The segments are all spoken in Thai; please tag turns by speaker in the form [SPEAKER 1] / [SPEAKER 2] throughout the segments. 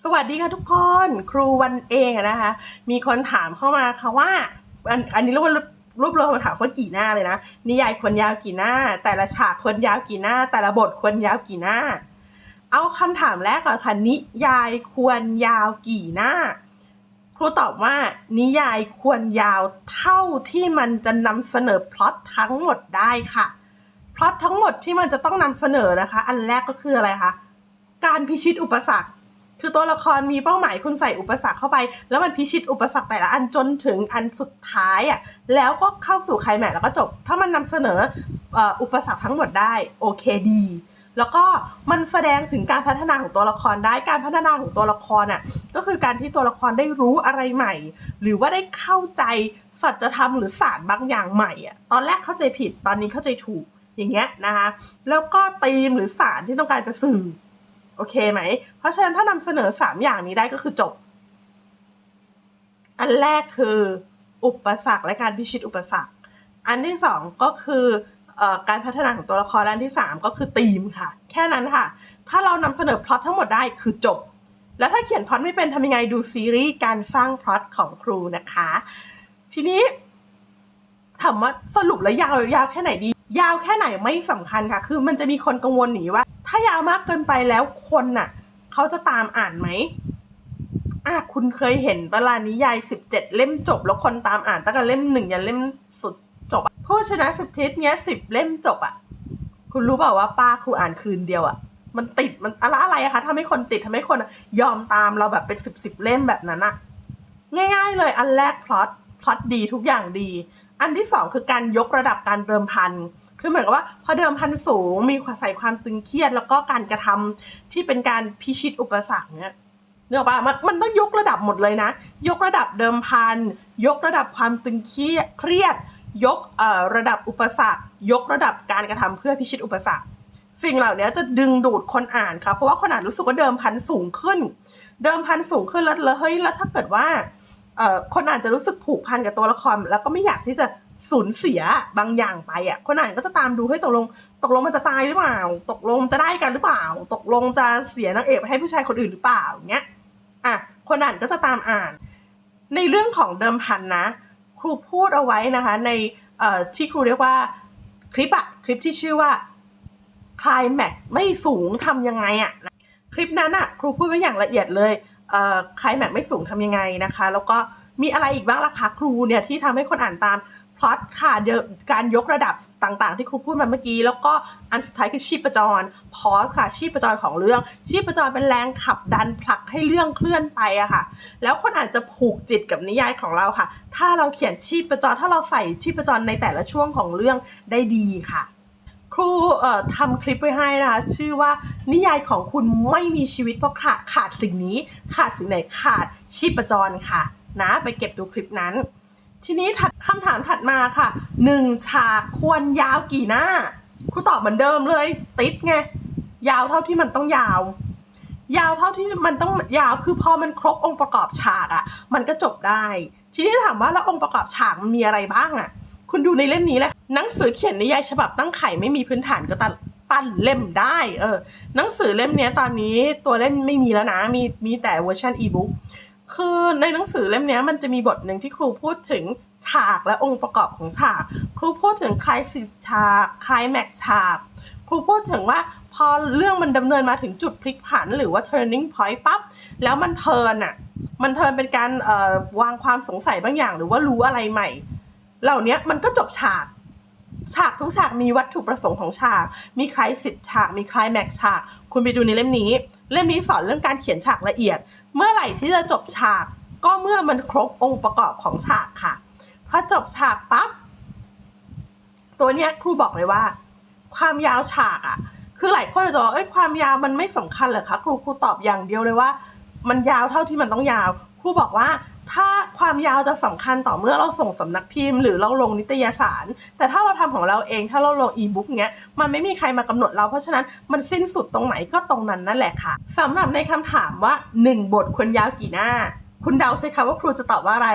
[SPEAKER 1] สวัสดีค่ะทุกคนครูวันเองนะคะ มีคนถามเข้ามาค่ะว่า อันอันนี้รียกว่ารวบรวมคำถามเขากี่หน้าเลยนะนิยายควรยาวกี่หน้า แต่ละฉากควรยาวกี่หน้า แต่ละบทควรยาวกี่หน้า เอาคำถามแรกก่อนค่ะนิยายควรยาวกี่หน้า ครูตอบว่า นิยายควรยาวเท่าที่มันจะนำเสนอพล็อตทั้งหมดได้ค่ะพล็อตทั้งหมดที่มันจะต้องนำเสนอนะคะ อันแรกก็คืออะไรคะการพิชิตอุปสรรค คือตัวละครมีเป้าหมายคุณใส่อุปสรรคเข้าไป แล้วมันพิชิตอุปสรรคแต่ละอันจนถึงอันสุดท้ายอะแล้วก็เข้าสู่ไคลแม็กแล้วก็จบ ถ้ามันนำเสนออุปสรรคทั้งหมดได้โอเคดี แล้วก็มันแสดงถึงการพัฒนาของตัวละครได้การพัฒนาของตัวละครอะก็คือการที่ตัวละครได้รู้อะไรใหม่ หรือว่าได้เข้าใจสัจธรรมหรือศาสตร์บางอย่างใหม่อะตอนแรกเข้าใจผิดตอนนี้เข้าใจถูกอย่างเงี้ยนะคะแล้วก็ธีมหรือสารที่ต้องการจะสื่อ อเคไหม เพราะฉะนั้นถ้านำเสนอสามอย่างนี้ได้ก็คือจบ อันแรกคืออุปสรรคและการพิชิตอุปสรรค อันที่สองก็คืออการพัฒนาของตัวละครและอันที่สามก็คือธีมค่ะ แค่นั้นค่ะ ถ้าเรานำเสนอพล็อตทั้งหมดได้คือจบ แล้วถ้าเขียนพล็อตไม่เป็นทำยังไงดูซีรีส์การสร้างพล็อตของครูนะคะ ทีนี้ถามว่าสรุปแล้วยาวยาวแค่ไหนดี ยาวแค่ไหนไม่สำคัญค่ะ คือมันจะมีคนกังวลหนีว่า ถ้ายาวมากเกินไปแล้วคนน่ะเขาจะตามอ่านไหมอะคุณเคยเห็นเวลานิยายสิบเจ็ดเล่มจบ แล้วคนตามอ่านตั้งแต่เล่มหนึ่งยันเล่มสุดจบอะผู้ชนะสิบทิศเนี้ยสิบเล่มจบอะคุณรู้เปล่าว่าป้าครูอ่านคืนเดียวอะมันติดมันอะไรอะไรอะคะทำให้คนติดทำให้คนยอมตามเราแบบเป็นสิบสิบเล่มแบบนั้นอะง่าย ๆ เลยอันแรกพล็อตพล็อตดีทุกอย่างดี อันที่สองคือการยกระดับการเดิมพัน คือเหมือนกับว่าพอเดิมพันสูงมีความใส่ความตึงเครียด แล้วก็การกระทำที่เป็นการพิชิตอุปสรรคเนี่ยเนื่อปะมันมันต้องยกระดับหมดเลยนะ ยกระดับเดิมพัน ยกระดับความตึงเครียดเครียด ยกเอ่อระดับอุปสรรค ยกระดับการกระทำเพื่อพิชิตอุปสรรค สิ่งเหล่านี้จะดึงดูดคนอ่านค่ะเพราะว่าคนอ่านรู้สึกว่าเดิมพันสูงขึ้น เดิมพันสูงขึ้นแล้วแล้วเฮ้ยแล้วถ้าเกิดว่าเอ่อคนอ่านจะรู้สึกผูกพันกับตัวละคร แล้วก็ไม่อยากที่จะ สูญเสียบางอย่างไปอะคนอ่านก็จะตามดูให้ตกลง ตกลงมันจะตายหรือเปล่า ตกลงจะได้กันหรือเปล่า ตกลงจะเสียนางเอกไปให้ผู้ชายคนอื่นหรือเปล่าเงี้ยอะคนอ่านก็จะตามอ่าน ในเรื่องของเดิมพันนะ ครูพูดเอาไว้นะคะ ในเอ่อที่ครูเรียกว่าคลิปอะคลิปที่ชื่อว่าคลายแม็กซ์ไม่สูงทำยังไงอะคลิปนั้นอะครูพูดไว้อย่างละเอียดเลยเอ่อคลายแม็กซ์ไม่สูงทำยังไงนะคะ แล้วก็มีอะไรอีกบ้างล่ะคะครูเนี่ยที่ทำให้คนอ่านตาม พอตค่ะเดี๋ยวการยกระดับต่างๆ ที่ครูพูดมาเมื่อกี้ แล้วก็อันสุดท้ายคือชีพจรพอสค่ะ ชีพจรของเรื่อง ชีพจรเป็นแรงขับดันผลักให้เรื่องเคลื่อนไปอะค่ะ แล้วคนอาจจะผูกจิตกับนิยายของเราค่ะ ถ้าเราเขียนชีพจรถ้าเราใส่ชีพจรในแต่ละช่วงของเรื่องได้ดีค่ะครูเอ่อทำคลิปไว้ให้นะคะชื่อว่านิยายของคุณไม่มีชีวิตเพราะขาดขาดสิ่งนี้ ขาดสิ่งไหนขาดชีพจรค่ะ นะ ไปเก็บดูคลิปนั้น ทีนี้ถัดคำถามถัดมาค่ะหนึ่งฉากควรยาวกี่หน้าครูตอบเหมือนเดิมเลย ติดไง ยาวเท่าที่มันต้องยาว ยาวเท่าที่มันต้องยาวคือพอมันครบองค์ประกอบฉากอะ่ะ มันก็จบได้ ทีนี้ถามว่าแล้วองค์ประกอบฉากมันมีอะไรบ้างอะ่ะ คุณดูในเล่มนี้แหละหนังสือเขียนนิยายฉบับตั้งไข่ไม่มีพื้นฐานก็ตัดปั้นเล่มได้ เออ หนังสือเล่มนี้ตอนนี้ตัวเล่มไม่มีแล้วนะ มีมีแต่เวอร์ชันอีบุ๊ก คือในหนังสือเล่มนี้มันจะมีบทหนึ่งที่ครูพูดถึงฉากและองค์ประกอบของฉาก ครูพูดถึงคลายสิฉากคลายแม็กฉาก ครูพูดถึงว่าพอเรื่องมันดำเนินมาถึงจุดพลิกผัน หรือว่า turning point ปั๊บแล้วมันเทินอะมันเทินเป็นการวางความสงสัยบางอย่าง หรือว่ารู้อะไรใหม่ เหล่านี้มันก็จบฉาก ฉากทุกฉากมีวัตถุประสงค์ของฉาก มีคลายสิทธิ์ฉาก มีคลายแม็กฉาก คุณไปดูในเล่มนี้ เล่มนี้สอนเรื่องการเขียนฉากละเอียด เมื่อไหร่ที่จะจบฉาก ก็เมื่อมันครบองค์ประกอบของฉากค่ะพอจบฉากปั๊บตัวเนี้ยครูบอกเลยว่า ความยาวฉากอะคือหลายคนอาจจะบอกเอ้ยความยาวมันไม่สำคัญเหรอคะครูครูตอบอย่างเดียวเลยว่า มันยาวเท่าที่มันต้องยาวครูบอกว่าถ้าความยาวจะสำคัญต่อเมื่อเราส่งสำนักพิมพ์หรือเราลงนิตยสาร แต่ถ้าเราทำของเราเองถ้าเราลงอีบุ๊กเนี้ยมันไม่มีใครมากำหนดเราเพราะฉะนั้นมันสิ้นสุดตรงไหนก็ตรงนั้นนั่นแหละค่ะสำหรับในคำถามว่าหนึ่งบทควรยาวกี่หน้า คุณเดาสิคะว่าครูจะตอบว่าอะไร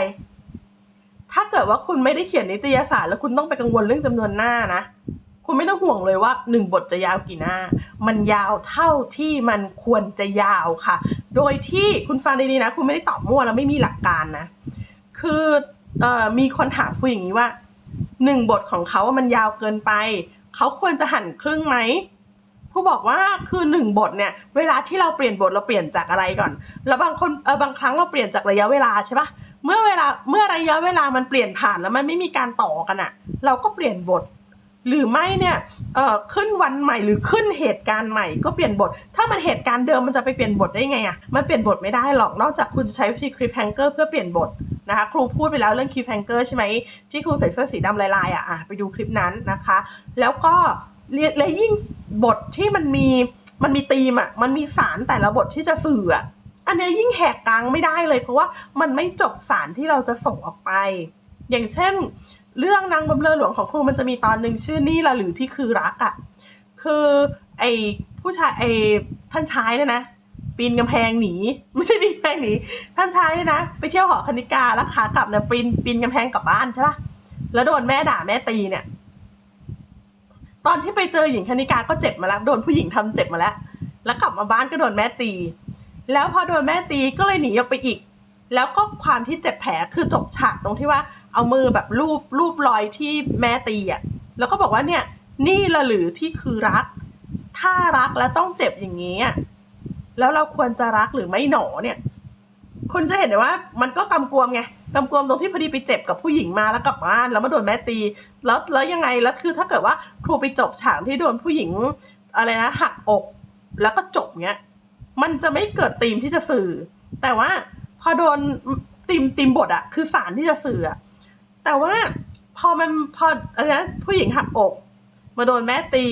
[SPEAKER 1] ถ้าเกิดว่าคุณไม่ได้เขียนนิตยสาร แล้วคุณต้องไปกังวลเรื่องจำนวนหน้านะคุณไม่ต้องห่วงเลยว่าหนึ่งบทจะยาวกี่หน้า มันยาวเท่าที่มันควรจะยาวค่ะ โดยที่คุณฟังดีๆนะ คุณไม่ได้ตอบมั่วแล้วไม่มีหลักการนะ คือออมีคนถามคุยอย่างนี้ว่าหนึ่งบทของเขามันยาวเกินไป เขาควรจะหั่นครึ่งไหมผู้บอกว่าคือหนึ่งบทเนี่ย เวลาที่เราเปลี่ยนบทเราเปลี่ยนจากอะไรก่อน แล้วบางคนเออบางครั้งเราเปลี่ยนจากระยะเวลาใช่ปะเมื่อเวลาเมื่อระยะเวลามันเปลี่ยนผ่านแล้วมันไม่มีการต่อกันอะเราก็เปลี่ยนบท หรือไม่เนี่ยเอ่อขึ้นวันใหม่หรือขึ้นเหตุการณ์ใหม่ก็เปลี่ยนบท ถ้ามันเหตุการณ์เดิมมันจะไปเปลี่ยนบทได้ไงอะมันเปลี่ยนบทไม่ได้หรอกนอกจากคุณจะใช้วิธีคลิปแฮงเกอร์เพื่อเปลี่ยนบทนะคะครูพูดไปแล้วเรื่องคลิปแฮงเกอร์ใช่ไหมที่ครูใส่เสื้อสีดำลายๆอะอะไปดูคลิปนั้นนะคะ แล้วก็และยิ่งบทที่มันมีมันมีธีมอะมันมีสารแต่ละบทที่จะสื่ออะอันเนี้ยยิ่งแหกกลางไม่ได้เลย เพราะว่ามันไม่จบสารที่เราจะส่งออกไป อย่างเช่น เรื่องนางบำเรอหลวงของครูมันจะมีตอนหนึ่งชื่อนี่ละหรือที่คือรักอะ่ะ คือไอผู้ชายไอท่านชายเนี่ยนะปีนกำแพงหนีไม่ใช่ปีนกำแพงหนีท่านชายเนี่ยนะไปเที่ยวหอคณิกาแล้วขากลับเนี่ยปีนปีนกำแพงกลับบ้านใช่ปะแล้วโดนแม่ด่าแม่ตีเนี่ย ตอนที่ไปเจอหญิงคณิกาก็เจ็บมาแล้วโดนผู้หญิงทำเจ็บมาแล้ว แล้วกลับมาบ้านก็โดนแม่ตี แล้วพอโดนแม่ตีก็เลยหนีออกไปอีก แล้วก็ความที่เจ็บแผลคือจบฉากตรงที่ว่า เอามือแบบรูปรูปรอยที่แม่ตีอะแล้วก็บอกว่าเนี่ย นี่ละหรือที่คือรัก ถ้ารักแล้วต้องเจ็บอย่างนี้แล้วเราควรจะรักหรือไม่หนอเนี่ยคุณจะเห็นได้ว่า มันก็กำกวมไงกำกวมตรงที่พอดีไปเจ็บกับผู้หญิงมาแล้วกลับบ้านแล้วมาโดนแม่ตี แล้วแล้วยังไงแล้วคือถ้าเกิดว่าครูไปจบฉากที่โดนผู้หญิงอะไรนะหักอก แล้วก็จบเงี้ยมันจะไม่เกิดธีมที่จะสื่อ แต่ว่าพอโดนธีมธีมบทอะคือสารที่จะสื่ออะ แต่ว่าพอมันพออะไรนะผู้หญิงหักอก มาโดนแม่ตี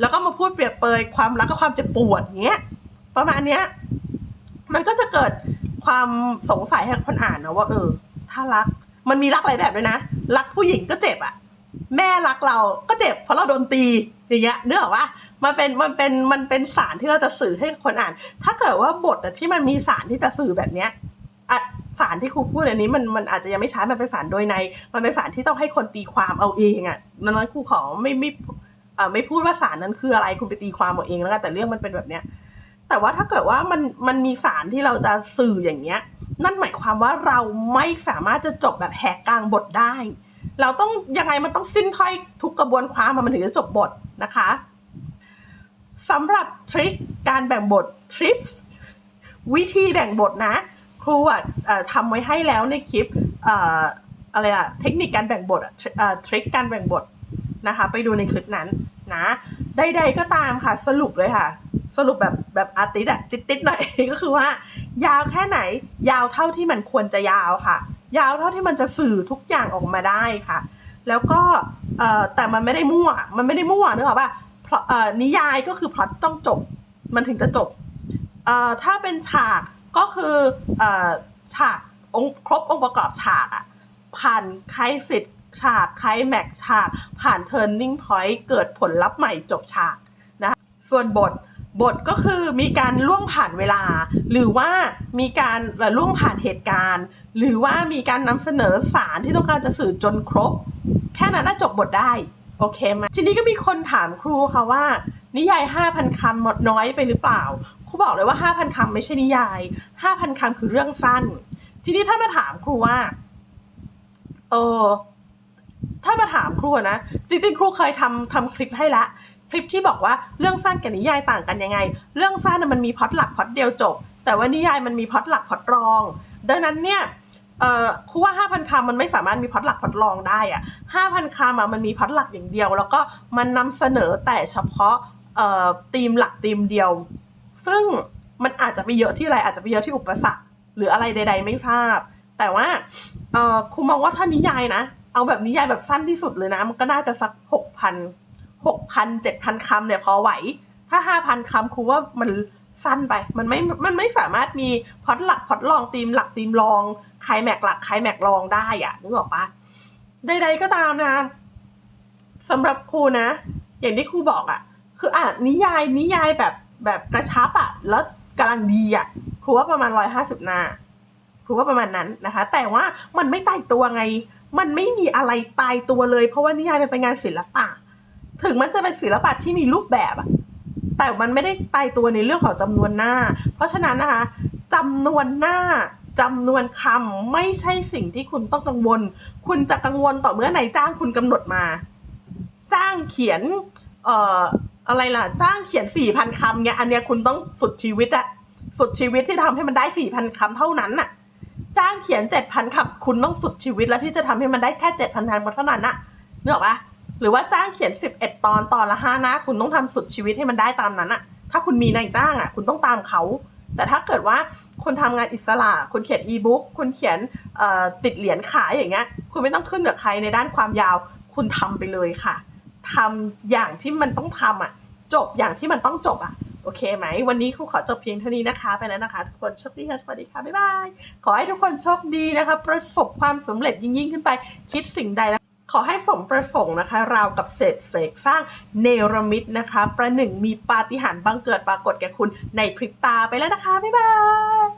[SPEAKER 1] แล้วก็มาพูดเปรียบเปยความรักกับความเจ็บปวดเงี้ยประมาณเนี้ย มันก็จะเกิดความสงสัยให้คนอ่านนะว่า เออ ถ้ารักมันมีรักหลายแบบด้วยนะรักผู้หญิงก็เจ็บอะแม่รักเราก็เจ็บเพราะเราโดนตีอย่างเงี้ยเนื้ออว่ามันเป็นมันเป็นมันเป็นสารที่เราจะสื่อให้คนอ่าน ถ้าเกิดว่าบทที่มันมีสารที่จะสื่อแบบเนี้ยอะ สารที่ครูพูดอันนี้มันมันอาจจะยังไม่ใช้มันเป็นสารโดยใน มันเป็นสารที่ต้องให้คนตีความเอาเองอะดังนั้นครูขอไม่ไม่ไม่พูดว่าสารนั้นคืออะไรคุณไปตีความเอาเองแล้วกันแต่เรื่องมันเป็นแบบเนี้ยแต่ว่าถ้าเกิดว่ามันมันมีสารที่เราจะสื่ออย่างเงี้ย นั่นหมายความว่าเราไม่สามารถจะจบแบบแหกกลางบทได้ เราต้องยังไงมันต้องสิ้นถ้อยทุกกระบวนความมันถึงจะจบบทนะคะสำหรับทริคการแบ่งบททริปวิธีแบ่งบทนะ รูอะทำไว้ให้แล้วในคลิปออะไรอะเทคนิคการแบ่งบทอะทริคการแบ่งบทนะคะ ไปดูในคลิปนั้นนะใดๆก็ตามค่ะสรุปเลยค่ะ สรุปแบบแบบอาร์ติสอะติดๆหน่อยก็คือว่า ยาวแค่ไหน ยาวเท่าที่มันควรจะยาวค่ะ ยาวเท่าที่มันจะสื่อทุกอย่างออกมาได้ค่ะ แล้วก็แต่มันไม่ได้มั่ว มันไม่ได้มั่วนึกออกป่ะเพราะนิยายก็คือพล็อตต้องจบ มันถึงจะจบถ้าเป็นฉาก ก็คือฉากองครบองค์ประกอบฉากอะผ่านไคลสิทธิ์ฉากไคลแม็กฉาก ผ่านเทิร์นนิ่งพอยต์เกิดผลลัพธ์ใหม่จบฉากนะส่วนบทบทก็คือมีการล่วงผ่านเวลา หรือว่ามีการล่วงผ่านเหตุการณ์ หรือว่ามีการนำเสนอสารที่ต้องการจะสื่อจนครบ แค่นั้นน่าจบบทได้โอเคไหมทีนี้ก็มีคนถามครูค่ะว่า นิยาย 5,000คำหมดน้อยไปหรือเปล่า ครูบอกเลยว่า 5,000คำไม่ใช่นิยาย 5,000คำคือเรื่องสั้น ทีนี้ถ้ามาถามครูว่า เออถ้ามาถามครูอะนะ จริงๆ ครูเคยทำทำคลิปให้ละ คลิปที่บอกว่าเรื่องสั้นกับนิยายต่างกันยังไง เรื่องสั้นมันมีพอตหลักพอตเดียวจบ แต่ว่านิยายมันมีพอตหลักพอตรอง ดังนั้นเนี่ยเอ่อครูว่า 5,000คำมันไม่สามารถมีพอตหลักพอตรองได้อะ5,000คำอะมันมีพอตหลักอย่างเดียว แล้วก็มันนำเสนอแต่เฉพาะเอ่อธีมหลักธีมเดียว ซึ่งมันอาจจะไปเยอะที่อะไรอาจจะไปเยอะที่อุปสรรค หรืออะไรใด ๆ ไม่ทราบ แต่ว่าเออครูมองว่าถ้านิยายนะ เอาแบบนิยายแบบสั้นที่สุดเลยนะ มันก็น่าจะสักหกพันหกพันเจ็ดพันคำเนี่ยพอไหว ถ้าห้าพันคำครูว่ามันสั้นไป มันไม่ มันไม่สามารถมีพอตหลักพอตรองธีมหลักธีมรองใครแม็กหลักใครแม็กรองได้อะนึกออกปะใดๆก็ตามนะสำหรับครูนะ อย่างที่ครูบอกอะคืออ่านนิยายนิยายแบบ แบบกระชับอะแล้วกำลังดีอะครูว่าประมาณร้อยห้าสิบหน้าครูว่าประมาณนั้นนะคะ แต่ว่ามันไม่ตายตัวไง มันไม่มีอะไรตายตัวเลย เพราะว่านิยายมันเป็นงานศิลปะ ถึงมันจะเป็นศิลปะที่มีรูปแบบอะแต่มันไม่ได้ตายตัวในเรื่องของจำนวนหน้า เพราะฉะนั้นนะคะจำนวนหน้าจำนวนคำไม่ใช่สิ่งที่คุณต้องกังวล คุณจะกังวลต่อเมื่อนายจ้างคุณกำหนดมา จ้างเขียนเอ่อ อะไรล่ะ จ้างเขียนสี่พันคำเนี่ยอันเนี้ยคุณต้องสุดชีวิตอะสุดชีวิตที่ทำให้มันได้สี่พันคำเท่านั้นน่ะจ้างเขียนเจ็ดพันคำคุณต้องสุดชีวิตแล้วที่จะทำให้มันได้แค่เจ็ดพันคำเท่านั้นน่ะนึกออกปะหรือว่าจ้างเขียนสิบเอ็ดตอนตอนละห้าน้าคุณต้องทำสุดชีวิตให้มันได้ตามนั้นน่ะถ้าคุณมีนายจ้างอะคุณต้องตามเขา แต่ถ้าเกิดว่าคุณทำงานอิสระ คุณเขียนอีบุ๊กคุณเขียนติดเหรียญขายอย่างเงี้ย คุณไม่ต้องขึ้นกับใครในด้านความยาว คุณทำไปเลยค่ะ ทำอย่างที่มันต้องทำอะ จบอย่างที่มันต้องจบอะ โอเคไหม วันนี้ครูขอจบเพียงเท่านี้นะคะ ไปแล้วนะคะ ทุกคนโชคดีค่ะสวัสดีค่ะบ๊ายบายขอให้ทุกคนโชคดีนะคะ ประสบความสำเร็จยิ่งยิ่งขึ้นไป คิดสิ่งใดนะขอให้สมประสงค์นะคะราวกับเศษเสกสร้างเนรมิตนะคะ ประหนึ่งมีปาฏิหาริย์บังเกิดปรากฏแก่คุณในพริบตาไปแล้วนะคะ บ๊ายบาย